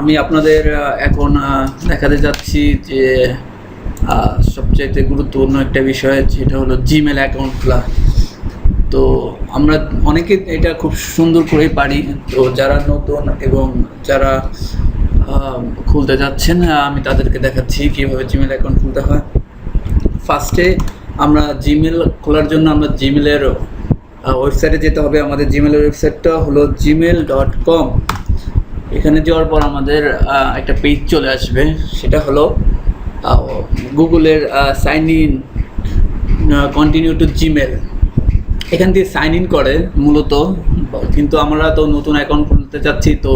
আমি আপনাদের এখন দেখাতে যাচ্ছি যে সবচাইতে গুরুত্বপূর্ণ একটা বিষয় যেটা হলো জিমেল অ্যাকাউন্ট খোলা। তো আমরা অনেকে এটা খুব সুন্দর করেই পারি। তো যারা নতুন এবং যারা খুলতে যাচ্ছেন আমি তাদেরকে দেখাচ্ছি কীভাবে জিমেল অ্যাকাউন্ট খুলতে হয়। ফার্স্টে আমরা জিমেল খোলার জন্য আমরা জিমেলের ওয়েবসাইটে যেতে হবে। আমাদের জিমেলের ওয়েবসাইটটা হলো জিমেল ডট কম এখানে যাওয়ার পর আমাদের একটা পেজ চলে আসবে। সেটা হলো গুগলের sign in continue to Gmail এখান দিয়ে সাইন ইন করে মূলত। কিন্তু আমরা তো নতুন অ্যাকাউন্ট খুলতে চাচ্ছি, তো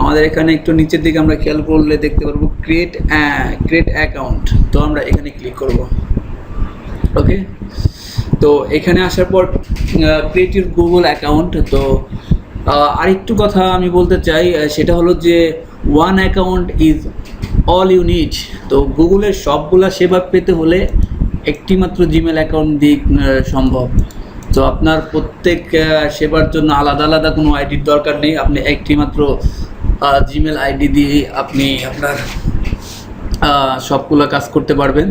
আমাদের এখানে একটু নিচের দিকে আমরা খেয়াল করলে দেখতে পারব ক্রিয়েট ক্রিয়েট অ্যাকাউন্ট তো আমরা এখানে ক্লিক করব। ওকে তো এখানে আসার পর ক্রিয়েট ইউর গুগল অ্যাকাউন্ট তো আরেকটু কথা আমি বলতে চাই সেটা হলো যে one account is all you need তো গুগলের সবগুলা সেবা পেতে হলে একটি মাত্র জিমেল অ্যাকাউন্ট আহ, সম্ভব। তো আপনার প্রত্যেক সেবার জন্য আলাদা আলাদা কোনো আইডির দরকার নেই। আপনি একটি মাত্র জিমেল আইডি দিয়ে আপনি আপনার সবগুলো কাজ করতে পারবেন।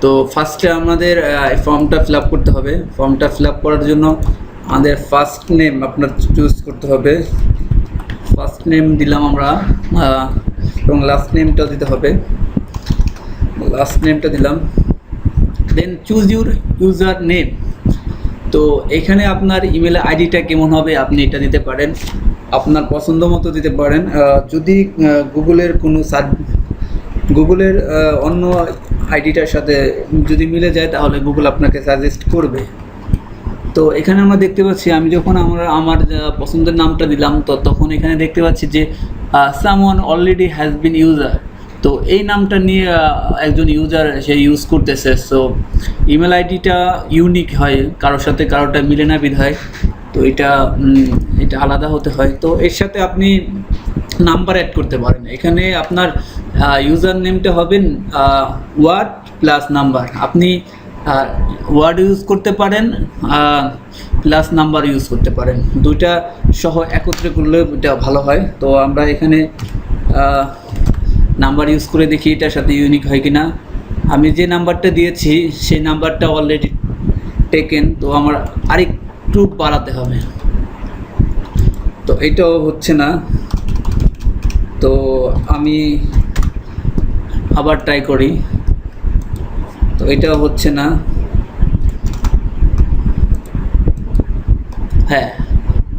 তো ফার্স্টে আমাদের ফর্মটা ফিল আপ করতে হবে। ফর্মটা ফিল আপ করার জন্য আমাদের ফার্স্ট নেম আপনার চুজ করতে হবে। ফার্স্ট নেম দিলাম আমরা এবং লাস্ট নেমটা দিতে হবে। লাস্ট নেমটা দিলাম। Then choose your user name তো এখানে আপনার ইমেল আইডিটা কেমন হবে আপনি এটা দিতে পারেন। আপনার পছন্দ মতো দিতে পারেন। যদি গুগলের কোনো সার গুগলের অন্য আইডিটার সাথে যদি মিলে যায় তাহলে গুগল আপনাকে সাজেস্ট করবে। তো এখানে আমরা দেখতে পাচ্ছি, আমি যখন আমরা আমার পছন্দের নামটা দিলাম, তো তখন এখানে দেখতে পাচ্ছি যে someone already has been user তো এই নামটা নিয়ে একজন ইউজার সে ইউজ করতেছে সো ইমেল আইডিটা ইউনিক হয়, কারোর সাথে কারোটা মিলে না বিধায় তো এটা এটা আলাদা হতে হয়। তো এর সাথে আপনি নাম্বার অ্যাড করতে পারেন। এখানে আপনার ইউজার নেমটা হবেন ওয়ার্ড প্লাস নাম্বার আপনি ওয়ার্ড ইউজ করতে পারেন প্লাস নাম্বার ইউজ করতে পারেন। দুইটা সহ একত্রে করলে এটা ভালো হয়। তো আমরা এখানে নাম্বার ইউজ করে দেখি এটার সাথে ইউনিক হয় কিনা। আমি যে নাম্বারটা দিয়েছি, সেই নাম্বারটা অলরেডি টেকেন তো আমার আরেকটু বাড়াতে হবে। তো এটাও হচ্ছে না। তো আমি আবার ট্রাই করি। তো এটাও হচ্ছে না। হ্যাঁ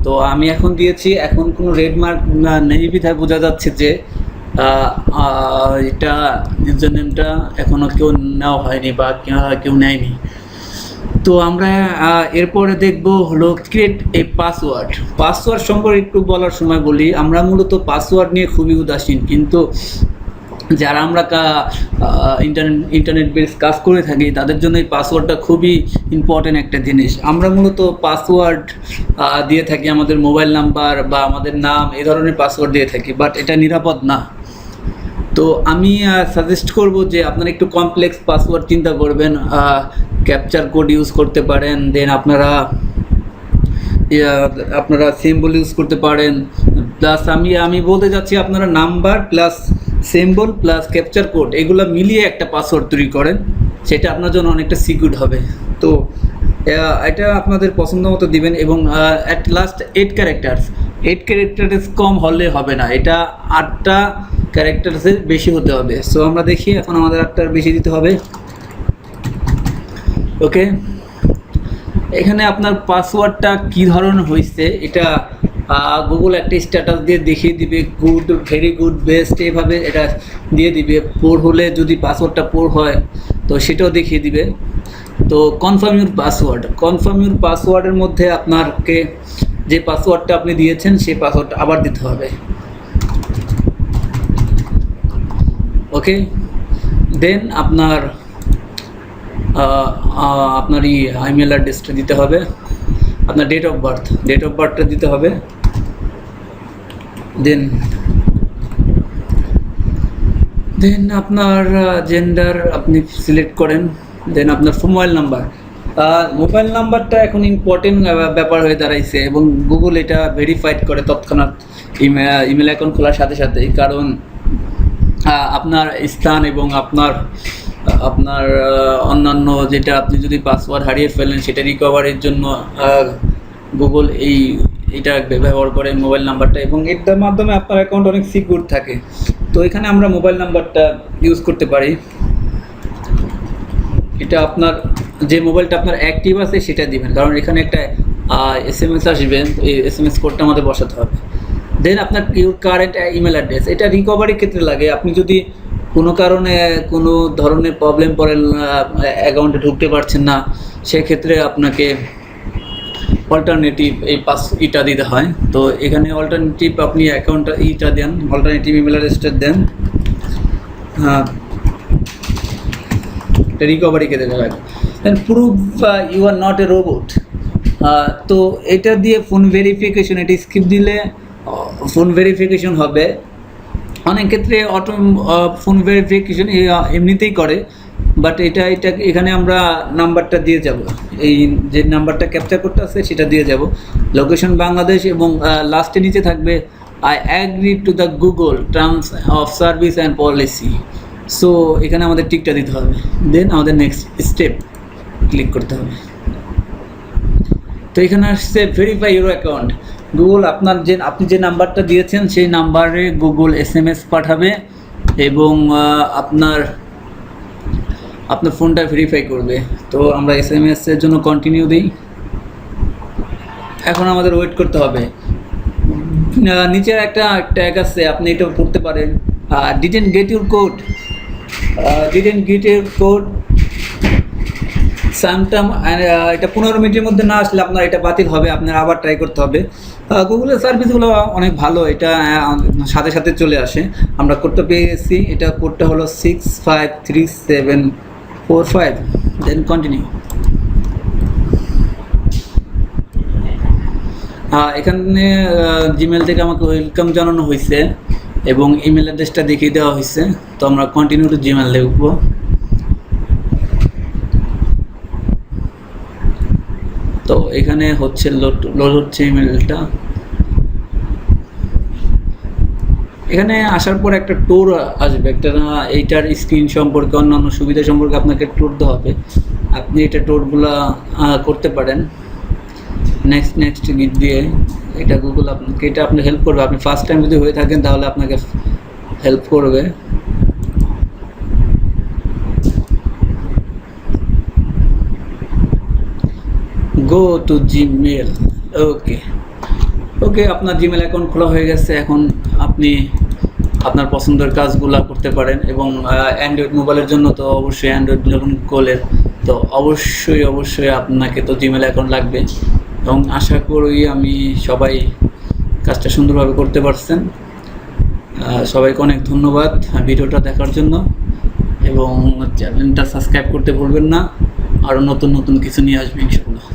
তো আমি এখন দিয়েছি, এখন কোনো রেড মার্ক নেই বিধায় বোঝা যাচ্ছে যে এটা ইউজার নেমটা এখনও কেউ নেওয়া হয়নি বা কেউ নেয়নি। তো আমরা এরপরে দেখব হলো ক্রিয়েট এ পাসওয়ার্ড পাসওয়ার্ড সম্পর্কে একটু বলার সময় বলি। আমরা মূলত পাসওয়ার্ড নিয়ে খুবই উদাসীন, কিন্তু যারা আমরা ইন্টারনেট ইন্টারনেট বেস কাজ করে থাকি, তাদের জন্য এই পাসওয়ার্ডটা খুবই ইম্পর্টেন্ট একটা জিনিস। আমরা মূলত পাসওয়ার্ড দিয়ে থাকি আমাদের মোবাইল নাম্বার বা আমাদের নাম, এই ধরনের পাসওয়ার্ড দিয়ে থাকি বাট এটা নিরাপদ না। তো আমি সাজেস্ট করব যে আপনারা একটু কমপ্লেক্স পাসওয়ার্ড চিন্তা করবেন ক্যাপচার কোড ইউজ করতে পারেন দেন আপনারা আপনারা সিম্বল ইউজ করতে পারেন প্লাস আমি আমি বলতে যাচ্ছি আপনারা number plus symbol plus captcha code এগুলো মিলিয়ে একটা পাসওয়ার্ড তৈরি করেন, সেটা আপনার জন্য অনেকটা সিকিউর হবে। তো এটা আপনাদের পছন্দ মতো দিবেন এবং at last eight characters eight characters কম হলে হবে না, এটা আটটা ক্যারেক্টার্সের বেশি হতে হবে। সো আমরা দেখি এখন আমাদের আটটার বেশি দিতে হবে। ওকে এখানে আপনার পাসওয়ার্ডটা কি ধরনের হয়েছে এটা গুগল একটা স্ট্যাটাস দিয়ে দেখিয়ে দিবে গুড ভেরি গুড বেস্ট এভাবে এটা দিয়ে দিবে। পোর হলে যদি পাসওয়ার্ডটা পোর হয়, তো সেটাও দেখিয়ে দিবে। তো confirm your password confirm your পাসওয়ার্ডের মধ্যে আপনাকে যে পাসওয়ার্ডটা আপনি দিয়েছেন, সেই পাসওয়ার্ডটা আবার দিতে হবে। ওকে দেন আপনার আপনার এই ইমেল অ্যাড্রেসটা দিতে হবে। আপনার date of birth date of বার্থটা দিতে হবে। দেন। দেন আপনার জেন্ডার আপনি সিলেক্ট করেন। দেন আপনার মোবাইল নাম্বার মোবাইল নাম্বারটা এখন ইম্পর্টেন্ট ব্যাপার হয়ে দাঁড়াইছে এবং গুগল এটা ভেরিফাইড করে তৎক্ষণাৎ ইমেল অ্যাকাউন্ট খোলার সাথে সাথেই। কারণ আপনার স্থান এবং আপনার আপনার অন্যান্য যেটা আপনি যদি পাসওয়ার্ড হারিয়ে ফেলেন, সেটা রিকভারির জন্য গুগল এই এটা ব্যবহার করে মোবাইল নাম্বারটা এবং এটার মাধ্যমে আপনার অ্যাকাউন্ট অনেক সিকিউর থাকে। তো এখানে আমরা মোবাইল নাম্বারটা ইউজ করতে পারি। এটা আপনার, যে মোবাইলটা আপনার অ্যাক্টিভ আছে সেটা দিবেন। কারণ এখানে একটা এস এম এস আসবে, এই এস এম এস কোডটা আমাদের বসাতে হবে। দেন আপনার ইউর কারেন্ট ইমেল অ্যাড্রেস এটা রিকভারির ক্ষেত্রে লাগে। আপনি যদি কোনো কারণে কোনো ধরনের প্রবলেম পড়ে অ্যাকাউন্টে ঢুকতে পারছেন না, সেক্ষেত্রে আপনাকে অল্টারনেটিভ এই পাস ইটা দিতে হয়। তো এখানে অল্টারনেটিভ আপনি অ্যাকাউন্ট ইটা দেন অল্টারনেটিভ ইমেল অ্যাড্রেসটা দেন। হ্যাঁ এটা রিকভারি ক্ষেত্রে লাগে দেন prove you are not a robot তো এটা দিয়ে ফোন ভেরিফিকেশন এটি স্কিপ দিলে ফোন ভেরিফিকেশন হবে। অনেক ক্ষেত্রে অটো ফোন ভেরিফিকেশন এমনিতেই করে। বাট এটা এটা এখানে আমরা নাম্বারটা দিয়ে যাব। এই যে নাম্বারটা ক্যাপচার করতে আছে, সেটা দিয়ে যাব। লোকেশন বাংলাদেশ এবং লাস্টে নিচে থাকবে I agree to the Google terms of service and policy so এখানে আমাদের টিকটা দিতে হবে। দেন আমাদের নেক্সট স্টেপ ক্লিক করতে হবে। তো এখানে আসছে ভেরিফাই ইউর অ্যাকাউন্ট গুগল আপনার যে, আপনি যে নাম্বারটা দিয়েছেন, সেই নাম্বারে গুগল এস এম এস পাঠাবে এবং আপনার আপনার ফোনটা ভেরিফাই করবে। তো আমরা এস এম এসের জন্য কন্টিনিউ দিই। এখন আমাদের ওয়েট করতে হবে। নিচের একটা ট্যাগ আছে, আপনি এটা পড়তে পারেন। Didn't get your code didn't get your code সামটাম এটা পনেরো মিনিটের মধ্যে না আসলে আপনার এটা বাতিল হবে, আপনার আবার ট্রাই করতে হবে। গুগলের সার্ভিসগুলো অনেক ভালো, এটা সাথে সাথে চলে আসে। আমরা কোডটা পেয়ে এটা কোডটা হলো six five three seven four five then continue এখানে জিমেল থেকে আমাকে ওয়েলকাম জানানো হয়েছে এবং ইমেল অ্যাড্রেসটা দেখিয়ে দেওয়া হয়েছে। তো আমরা কন্টিনিউ টু জিমেল দেখব তো এখানে হচ্ছে লোড লোড হচ্ছে ইমেলটা এখানে আসার পর একটা ট্যুর আসবে, একটা না এইটার স্ক্রিন সম্পর্কে, অন্যান্য সুবিধা সম্পর্কে আপনাকে ট্যুর দিতে হবে। আপনি এটা ট্যুরগুলো করতে পারেন। নেক্সট নেক্সট গিট দিয়ে এটা গুগল আপনাকে, এটা আপনি হেল্প করবে। আপনি ফার্স্ট টাইম যদি হয়ে থাকেন, তাহলে আপনাকে হেল্প করবে। গো টু জিমেল ওকে ওকে আপনার জিমেল অ্যাকাউন্ট খোলা হয়ে গেছে। এখন আপনি আপনার পছন্দের কাজগুলো করতে পারেন এবং অ্যান্ড্রয়েড মোবাইলের জন্য তো অবশ্যই অ্যান্ড্রয়েড যখন কোলের তো অবশ্যই অবশ্যই আপনাকে তো জিমেল অ্যাকাউন্ট লাগবে। এবং আশা করি আমি সবাই কাজটা সুন্দরভাবে করতে পারছেন। সবাইকে অনেক ধন্যবাদ ভিডিওটা দেখার জন্য। এবং চ্যানেলটা সাবস্ক্রাইব করতে ভুলবেন না। আরও নতুন নতুন কিছু নিয়ে আসবে ইনশাল্লাহ